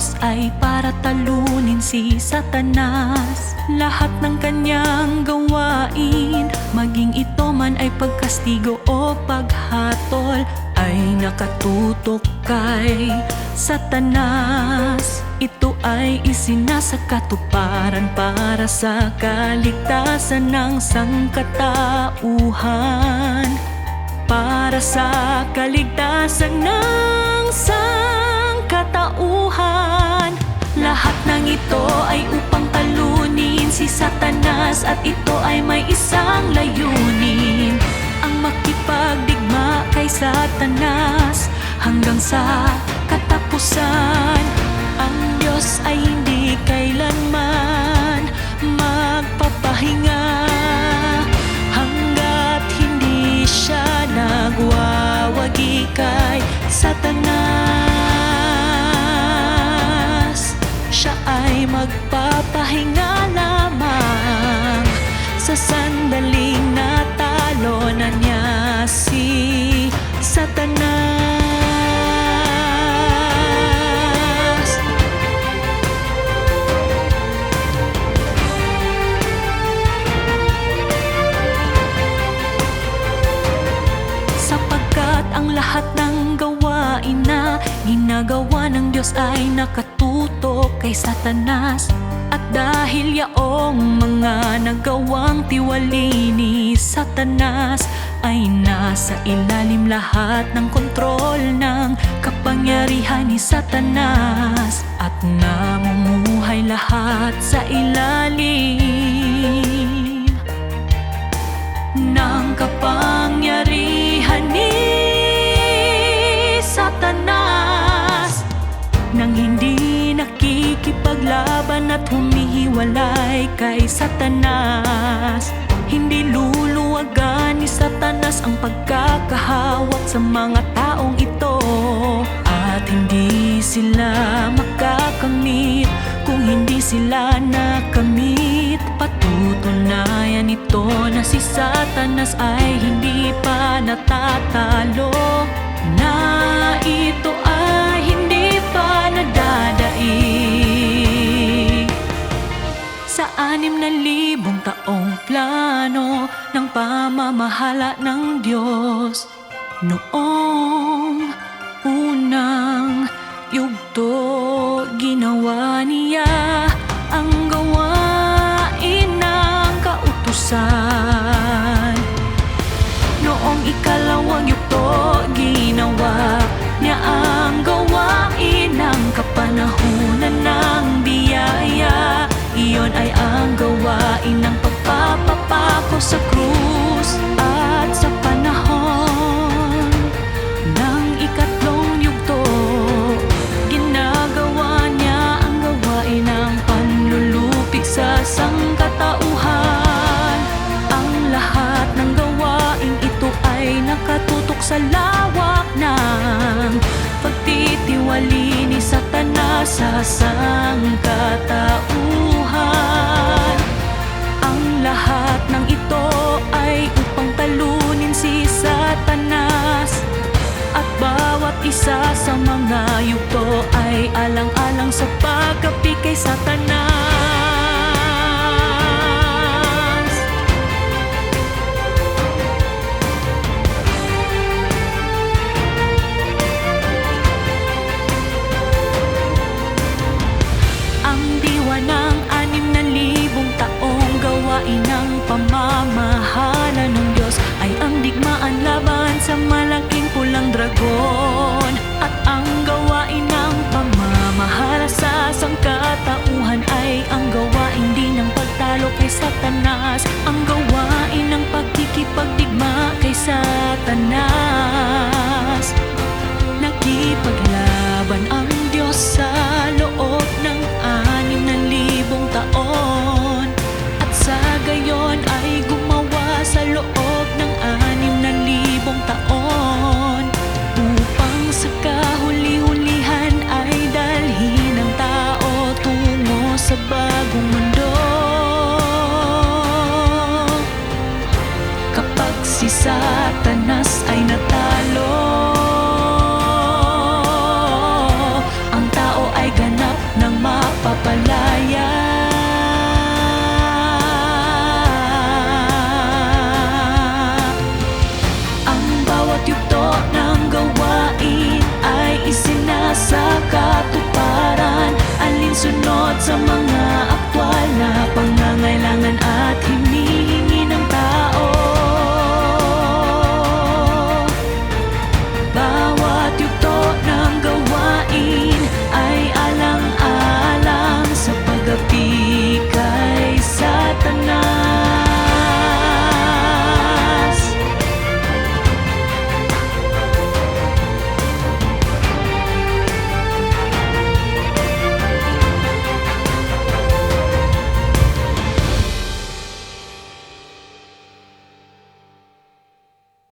Diyos ay para talunin si Satanas. Lahat ng kanyang gawain Maging ito man ay pagkastigo o paghatol Ay nakatutok kay Satanas. Ito ay isinasakatuparan para sa kaligtasan ng sangkatauhan. Para sa kaligtasan ng sangkatauhan ito ay upang talunin si Satanas At ito ay may isang layunin. Ang makipagdigma kay Satanas Hanggang sa katapusan. Ang Diyos ay hindi kailanman magpapahinga Hanggat hindi siya nagwawagi kay Sa sandaling natalo na niya si Satanas Sapagkat ang lahat ng gawain na ginagawa ng Diyos ay nakatutok kay Satanas At dahil yaong mga nagawang tiwali ni Satanas Ay nasa ilalim lahat ng kontrol ng kapangyarihan ni Satanas. At namumuhay lahat sa ilalim at humihiwalay kay Satanas. Hindi luluwagan ni Satanas ang pagkakahawak sa mga taong ito. At hindi sila makakamit kung hindi sila nakamit. Patutunayan ito na si Satanas ay hindi pa natatalo plano ng pamamahala ng Diyos. Noong sa lawak ng Pagtitiwali ni Satanas sa sangkatauhan. Ang lahat ng ito ay upang talunin si Satanas. At bawat isa sa mga yugto ay alang-alang sa pagkapi kay Satanas pamamahala ng Diyos Ay ang digmaan laban sa malaking pulang dragon. At ang gawain ng pamamahala sa sangkatauhan Ay ang gawain din ng pagtalo kay Satanas. Ang gawain